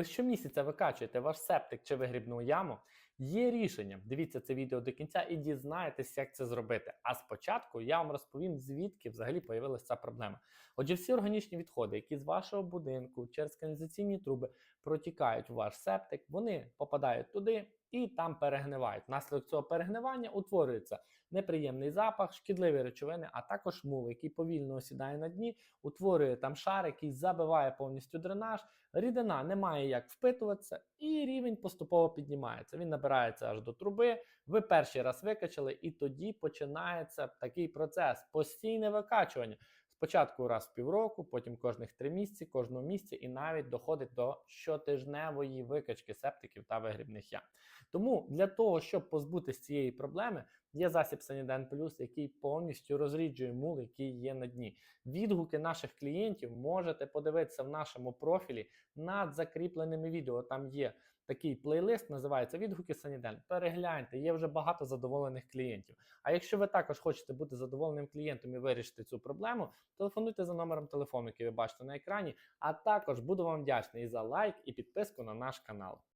Ви щомісяця викачуєте ваш септик чи вигрібну яму. Є рішення. Дивіться це відео до кінця і дізнаєтесь, як це зробити. А спочатку я вам розповім, звідки взагалі появилася ця проблема. Отже, всі органічні відходи, які з вашого будинку через каналізаційні труби протікають в ваш септик, вони попадають туди і там перегнивають. Внаслідок цього перегнивання утворюється неприємний запах, шкідливі речовини, а також мул, який повільно осідає на дні, утворює там шар, який забиває повністю дренаж. Рідина не має як впитуватися, і рівень поступово піднімається. Він набирається аж до труби. Ви перший раз викачали, і тоді починається такий процес постійне викачування. Спочатку раз в півроку, потім кожних три місяці, кожного місяця, і навіть доходить до щотижневої викачки септиків та вигрібних ям. Тому для того, щоб позбутися цієї проблеми, є засіб Саніден Плюс, який повністю розріджує мул, який є на дні. Відгуки наших клієнтів можете подивитися в нашому профілі над закріпленими відео. Там є такий плейлист, називається Відгуки Саніден. Перегляньте, є вже багато задоволених клієнтів. А якщо ви також хочете бути задоволеним клієнтом і вирішити цю проблему, телефонуйте за номером телефону, який ви бачите на екрані. А також буду вам вдячний за лайк і підписку на наш канал.